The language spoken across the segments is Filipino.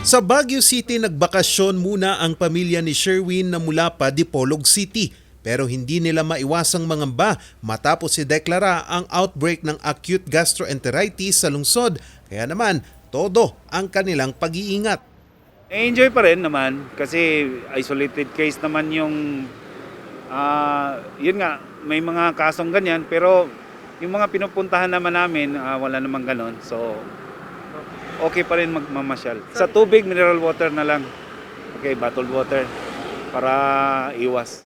Sa Baguio City, nagbakasyon muna ang pamilya ni Sherwin na mula pa Dipolog City. Pero hindi nila maiwasang mangamba matapos ideklara ang outbreak ng acute gastroenteritis sa lungsod. Kaya naman, todo ang kanilang pag-iingat. enjoy pa rin naman kasi isolated case naman yung ah yun nga may mga kasong ganyan pero yung mga pinupuntahan naman namin ah, wala namang ganon so okay pa rin magmamasyal sa tubig mineral water na lang okay bottled water para iwas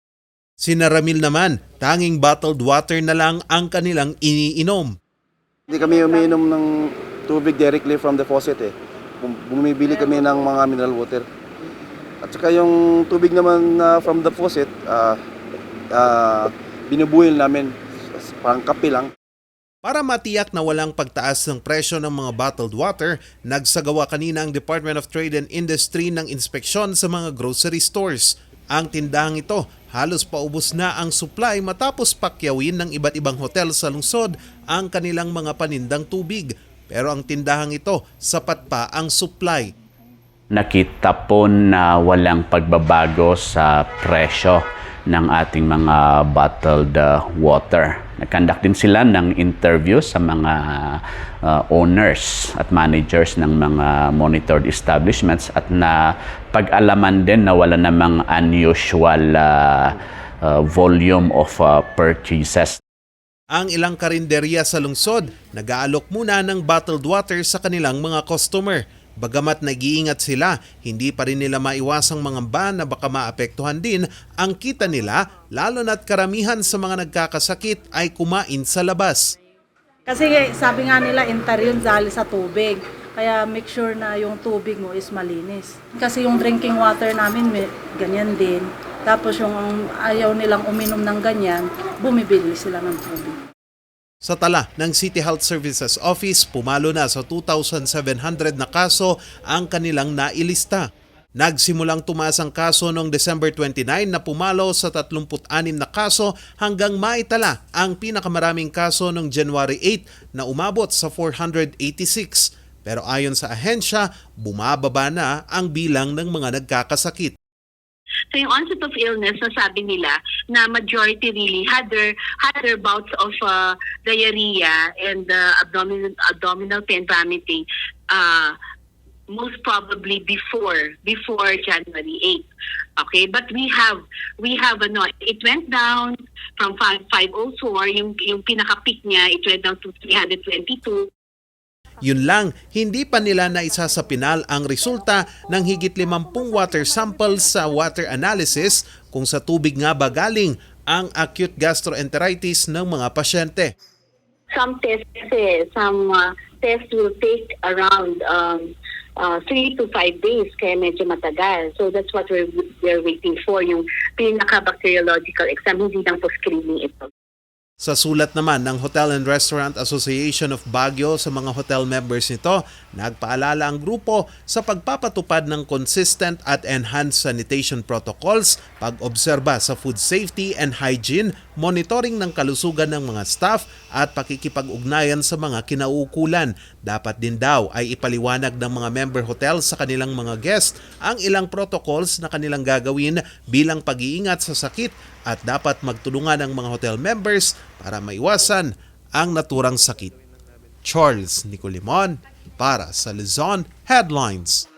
Sina Ramil naman, tanging bottled water na lang ang kanilang iniinom. Hindi kami umiinom ng tubig directly from the faucet eh. Bum- Bumibili kami ng mga mineral water. At saka yung tubig naman na from the faucet, ah ah, binubuhil namin. Parang kape lang. Para matiyak na walang pagtaas ng presyo ng mga bottled water, nagsagawa kanina ang Department of Trade and Industry ng inspeksyon sa mga grocery stores. Ang tindahang ito, halos paubos na ang supply matapos pakyawin ng iba't ibang hotel sa lungsod ang kanilang mga panindang tubig. Pero ang tindahang ito, sapat pa ang supply. nakita po na walang pagbabago sa presyo ng ating mga bottled uh, water. Nagkandak din sila ng interview sa mga uh, owners at managers ng mga monitored establishments at na pag-alaman din na wala namang unusual uh, uh, volume of uh, purchases. Ang ilang karinderya sa lungsod, nag-aalok muna ng bottled water sa kanilang mga customer. Bagamat nag-iingat sila, hindi pa rin nila maiwasang mga ban na baka maapektuhan din ang kita nila lalo na't karamihan sa mga nagkakasakit ay kumain sa labas. Kasi sabi nga nila entar yun dahil sa tubig. Kaya make sure na yung tubig mo is malinis. Kasi yung drinking water namin ganyan din. Tapos yung ayaw nilang uminom ng ganyan, bumibili sila ng tubig. Sa tala ng City Health Services Office, pumalo na sa 2,700 na kaso ang kanilang nailista. Nagsimulang tumaas ang kaso noong December 29 na pumalo sa 36 na kaso hanggang maitala ang pinakamaraming kaso noong January 8 na umabot sa 486. Pero ayon sa ahensya, bumababa na ang bilang ng mga nagkakasakit. So yung onset of illness, nasabi nila na majority really had their, had their bouts of uh, diarrhea and uh, abdominal, abdominal pain vomiting uh, most probably before before January 8. Okay, but we have we have ano, it went down from 5, 504 yung yung pinaka peak niya it went down to 322 Yun lang, hindi pa nila naisa sa pinal ang resulta ng higit 50 water samples sa water analysis kung sa tubig nga ba galing ang acute gastroenteritis ng mga pasyente. some tests some uh, tests will take around um, uh, three to five days, kaya medyo matagal. So that's what we're, we're waiting for, yung pinaka-bacteriological exam, hindi lang po screening ito. Sa sulat naman ng Hotel and Restaurant Association of Baguio sa mga hotel members nito, nagpaalala ang grupo sa pagpapatupad ng consistent at enhanced sanitation protocols, pag-obserba sa food safety and hygiene, monitoring ng kalusugan ng mga staff at pakikipag-ugnayan sa mga kinauukulan. Dapat din daw ay ipaliwanag ng mga member hotel sa kanilang mga guest ang ilang protocols na kanilang gagawin bilang pag-iingat sa sakit at dapat magtulungan ang mga hotel members para maiwasan ang naturang sakit. Charles Nicolimon para sa Luzon Headlines.